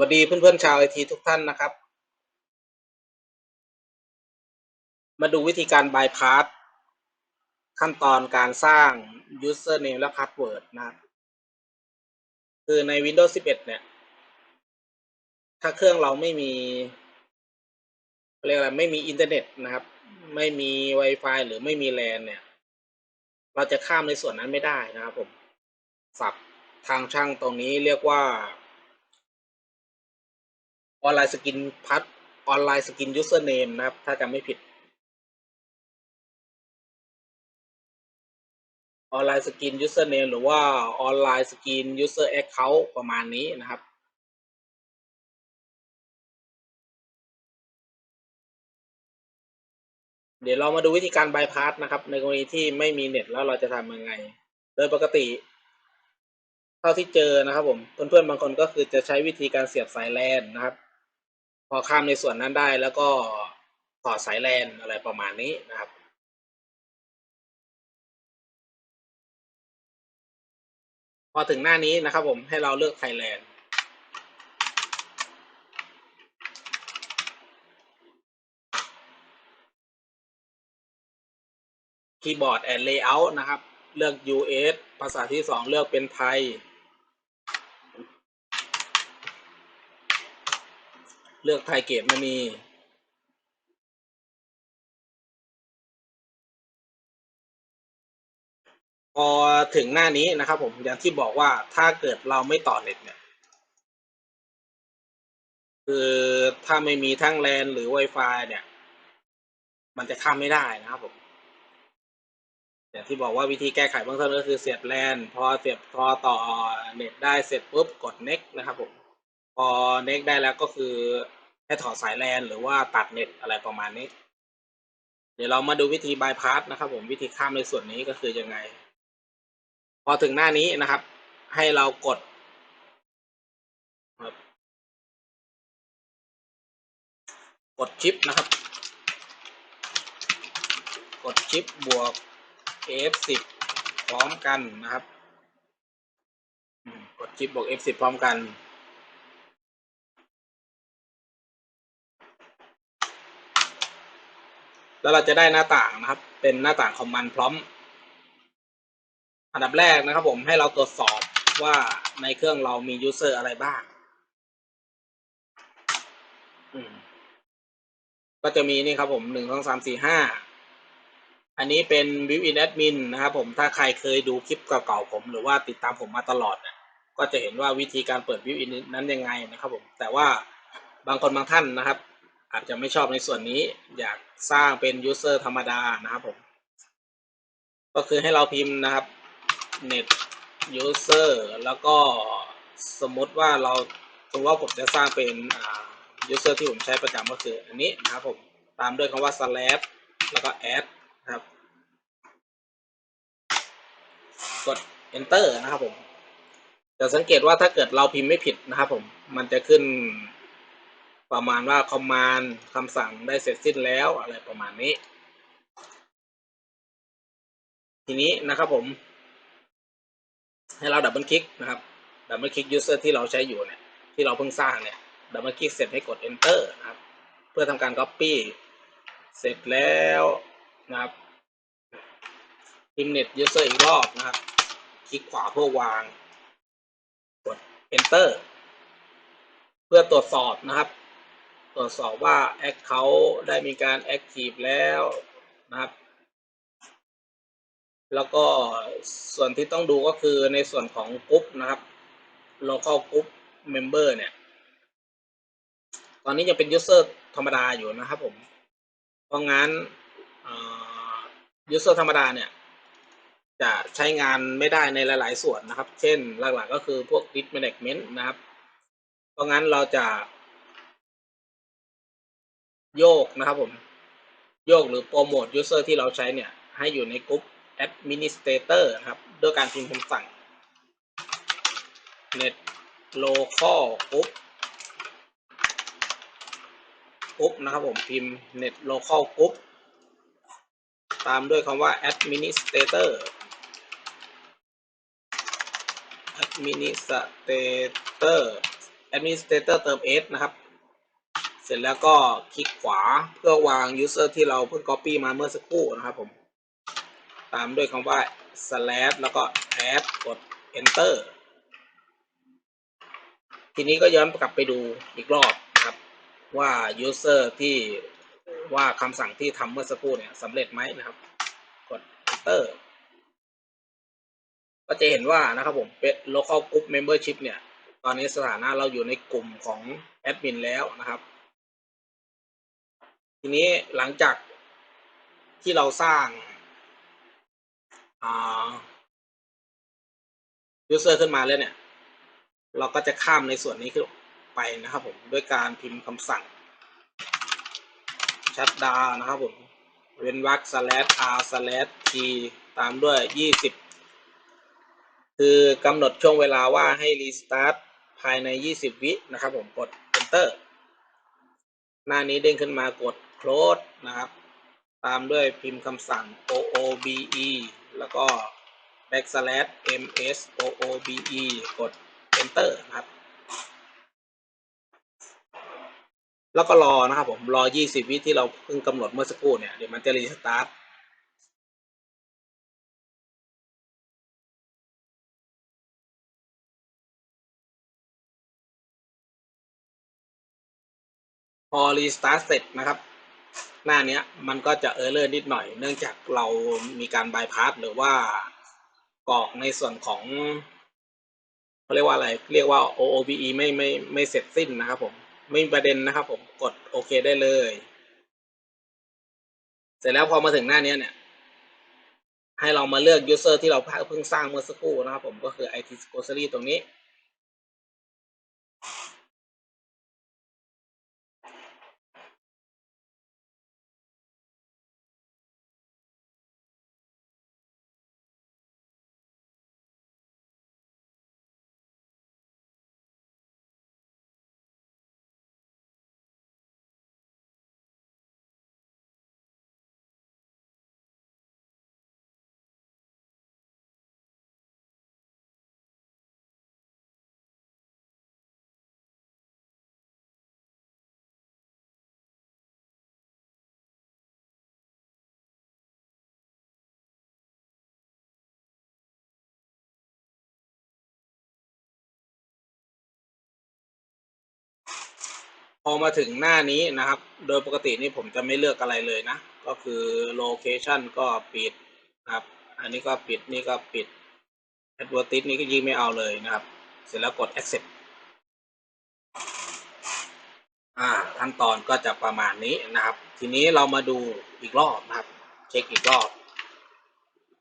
วัสดีเพื่อนๆชาวไอทีทุกท่านนะครับ มาดูวิธีการบายพาสขั้นตอนการสร้าง username และ password นะ คือใน Windows 11 เนี่ย ถ้าเครื่องเราไม่มีเรียกอะไรไม่มีอินเทอร์เน็ตนะครับ ไม่มี Wi-Fi หรือไม่มี LAN เนี่ย เราจะข้ามในส่วนนั้นไม่ได้นะครับผม ศัพท์ทางช่างตรงนี้เรียกว่า ออนไลน์สกินพัดออนไลน์สกินยูเซอร์เนมนะครับ ถ้าจำไม่ผิด ออนไลน์สกินยูเซอร์เนมหรือว่าออนไลน์สกินยูเซอร์แอคเคาท์ประมาณนี้นะครับเดี๋ยวเรามาดูวิธีการบายพาสนะครับ ในกรณีที่ไม่มีเน็ตแล้วเราจะทำยังไง โดยปกติ เท่าที่เจอนะครับผม เพื่อนๆบางคนก็คือจะใช้วิธีการเสียบสายแลนนะครับ พอข้ามในส่วนนั้นได้แล้วก็ถอดสายแลนอะไรประมาณนี้นะครับพอถึงหน้านี้นะครับผมให้เราเลือกไทยแลนด์ คีย์บอร์ดแอนด์เลเยอร์นะครับ เลือก US ภาษาที่สองเลือกเป็นไทย เลือกไทยเกตมณีพอถึงหน้านี้นะครับผมอย่างที่บอกว่าถ้าเกิดเราไม่ต่อเน็ตเนี่ย คือถ้าไม่มีทั้งแลนหรือ Wi-Fi เนี่ย มันจะข้ามไม่ได้นะครับผมอย่างที่บอกว่าวิธีแก้ไขเบื้องต้นก็คือเสียบแลนพอเสียบพอต่อเน็ตได้เสร็จปุ๊บกด next นะครับผมพอ next ได้แล้วก็คือ ให้ถอดสายแลนหรือว่าตัดเน็ตอะไรประมาณนี้ เดี๋ยวเรามาดูวิธีบายพาสนะครับ ผมวิธีข้ามในส่วนนี้ก็คือยังไง พอถึงหน้านี้นะครับ ให้เรากดกดชิปนะครับ กดชิปบวก F10 พร้อมกันนะครับ กดชิปบวก F10 พร้อมกัน แล้วเราจะได้หน้าต่างนะครับ เป็นหน้าต่างคอมมานด์พร้อม อันดับแรกนะครับ ผมให้เราตรวจสอบว่าในเครื่องเรามียูเซอร์อะไรบ้างก็จะมีนี่ครับผมหนึ่งสองสามสี่ห้าอันนี้เป็นวิวอินแอดมินนะครับผมถ้าใครเคยดูคลิปเก่าๆผม หรือว่าติดตามผมมาตลอดก็จะเห็นว่าวิธีการเปิดวิวอินนั้นยังไงนะครับผมแต่ว่าบางคนบางท่านนะครับ อาจจะไม่ชอบในส่วนนี้ อยากสร้างเป็นยูเซอร์ธรรมดานะครับผม ก็คือให้เราพิมพ์นะครับ net user แล้วก็สมมติว่าเราสมมติว่าผมจะสร้างเป็นอ่า user ที่ผมใช้ประจำก็คืออันนี้นะครับผม ตามด้วยคำว่า slash แล้วก็ add นะครับ กด enter นะครับผมจะสังเกตว่าถ้าเกิดเราพิมพ์ไม่ผิดนะครับผม มันจะขึ้น ประมาณว่า command คำสั่งได้เสร็จสิ้นแล้วอะไรประมาณนี้ ทีนี้นะครับผม ให้เราดับเบิลคลิกนะครับดับเบิลคลิก user ที่เราใช้อยู่เนี่ยที่เราเพิ่งสร้างเนี่ยดับเบิลคลิกเสร็จให้กด enter นะครับ เพื่อทำการ copy เสร็จแล้วนะครับพิมพ์ net user อีกรอบนะครับ คลิกขวาเพื่อวาง กด enter เพื่อตรวจสอบนะครับ ตรวจสอบว่า account ได้มีการ active แล้วนะครับ แล้วก็ส่วนที่ต้องดูก็คือในส่วนของกรุ๊ปนะครับ local group member เนี่ย ตอนนี้ยังเป็น user ธรรมดาอยู่นะครับผม เพราะงั้น user ธรรมดาเนี่ย จะใช้งานไม่ได้ในหลาย ๆ ส่วนนะครับ เช่นหลัก ๆ ก็คือพวก disk management นะครับ เพราะงั้นเราจะ โยกนะครับผมโยกหรือโปรโมทยูเซอร์ที่เราใช้เนี่ย ให้อยู่ในกลุ่ม administrator นะครับ ด้วยการพิมพ์คำสั่ง net local group group นะครับผมพิมพ์ net local group ตามด้วยคำว่า administrator administrator administrator เติม s นะครับ เสร็จแล้วก็คลิกขวาเพื่อวาง user ที่เราเพิ่ง copy มาเมื่อสักครู่นะครับผม ตามด้วยคำว่า slash แล้วก็ add กด enter ทีนี้ก็ย้อนกลับไปดูอีกรอบครับ ว่า user ที่ว่าคำสั่งที่ทำเมื่อสักครู่เนี่ยสำเร็จไหมนะครับ กด enter ก็จะเห็นว่านะครับผมเป็น local group membership เนี่ย ตอนนี้สถานะเราอยู่ในกลุ่มของแอดมินแล้วนะครับ ทีนี้หลังจากที่เราสร้าง user ขึ้นมาแล้วเนี่ย เราก็จะข้ามในส่วนนี้ขึ้นไปนะครับผม ด้วยการพิมพ์คำสั่ง ชัดดานะครับผม เว้นวรรค slash r slash t ตามด้วยยี่สิบคือกำหนดช่วงเวลาว่าให้ restart ภายใน 20 วินะครับผม กด enter หน้านี้เด้งขึ้นมากด close นะครับ ตามด้วยพิมพ์คำสั่ง oobe แล้วก็ backslash ms oobe กด enter นะครับ แล้วก็รอนะครับผมรอ 20 วิที่เราเพิ่งกำหนดเมื่อสักครู่เนี่ย เดี๋ยวมันจะ restart พอ restart เสร็จนะครับ หน้านี้มันก็จะเออร์เลอร์นิดหน่อย เนื่องจากเรามีการบายพาสหรือว่ากรอกในส่วนของเขาเรียกว่าอะไร เรียกว่า OOBE ไม่ไม่ไม่เสร็จสิ้นนะครับผม ไม่มีประเด็นนะครับผมกดโอเคได้เลย เสร็จแล้วพอมาถึงหน้านี้เนี่ย ให้เรามาเลือก user ที่เราเพิ่งสร้างเมื่อสักครู่นะครับผมก็คือ IT Grocery ตรงนี้ พอมาถึงหน้านี้นะครับ โดยปกตินี่ผมจะไม่เลือกอะไรเลยนะ ก็คือ location ก็ปิดนะครับ อันนี้ก็ปิดนี่ก็ปิด advertise นี่ก็ยิ่งไม่เอาเลยนะครับ เสร็จแล้วกด accept อ่าขั้นตอนก็จะประมาณนี้นะครับ ทีนี้เรามาดูอีกรอบนะครับ เช็คอีกรอบ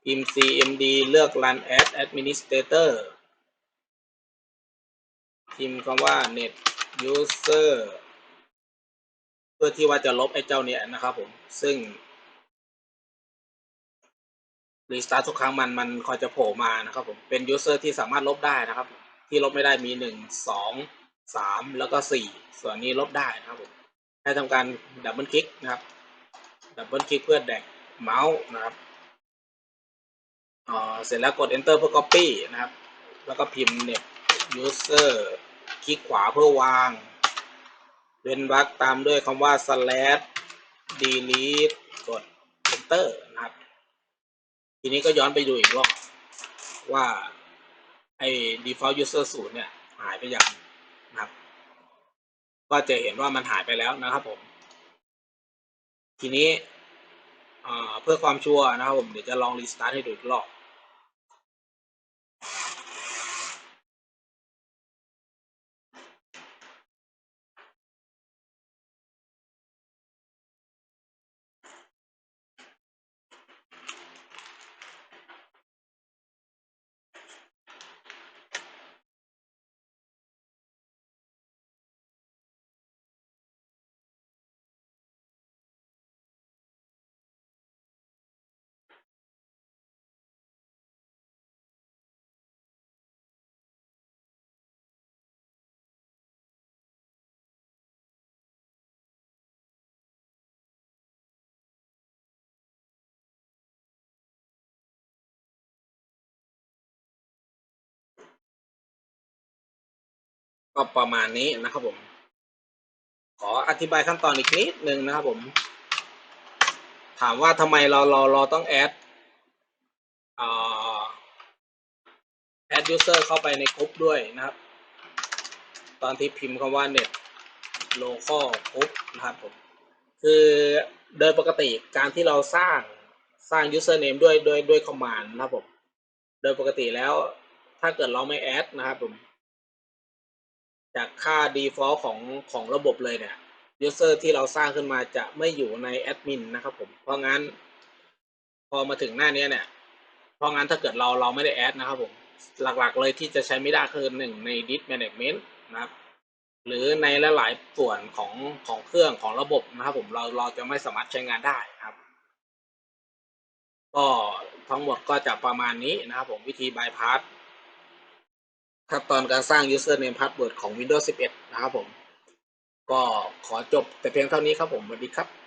พิมพ์ cmd เลือก run as administrator พิมพ์คำว่า net user เพื่อที่ว่าจะลบไอ้เจ้าเนี้ยนะครับผม ซึ่งรีสตาร์ททุกครั้งมันมันคอยจะโผล่มานะครับผม เป็น user ที่สามารถลบได้นะครับ ที่ลบไม่ได้มีหนึ่งสองสามแล้วก็สี่ส่วนนี้ลบได้นะครับผมให้ทำการดับเบิลคลิกนะครับ ดับเบิลคลิกเพื่อแดกเมาส์นะครับอ่าเสร็จแล้วกด enter เพื่อ copy นะครับ แล้วก็พิมพ์ net user คลิกขวาเพื่อวาง เว้นวรรคตามด้วยคำว่า slash delete กด enter นะครับ ทีนี้ก็ย้อนไปดูอีกรอบว่าไอ้ default user ศูนย์เนี่ย หายไปยังนะครับ ก็จะเห็นว่ามันหายไปแล้วนะครับผม ทีนี้เพื่อความชัวร์นะครับผม เดี๋ยวจะลอง restart ให้ดูอีกรอบ ก็ประมาณนี้นะครับผม ขออธิบายขั้นตอนอีกนิดนึงนะครับผม ถามว่าทำไมเราเราเราต้องแอดแอดยูเซอร์เข้าไปในกลุ่มด้วยนะครับ ตอนที่พิมพ์คำว่า net local group นะครับผม คือโดยปกติการที่เราสร้างสร้าง username ด้วยด้วยด้วย command นะครับผม โดยปกติแล้วถ้าเกิดเราไม่แอดนะครับผม จากค่า default ของของระบบเลยเนี่ย user ที่เราสร้างขึ้นมาจะไม่อยู่ในแอดมินนะครับผม เพราะงั้น พอมาถึงหน้านี้เนี่ย เพราะงั้นถ้าเกิดเราเราไม่ได้แอดนะครับผม หลักๆเลยที่จะใช้ไม่ได้คือหนึ่งใน disk management นะครับ หรือในหลายๆส่วนของของเครื่องของระบบนะครับผมเราเราจะไม่สามารถใช้งานได้นะครับก็ทั้งหมดก็จะประมาณนี้นะครับผมวิธี bypass ขั้นตอนการสร้าง username password ของ Windows 11 นะครับผม ก็ขอจบแต่เพียงเท่านี้ครับผมสวัสดีครับ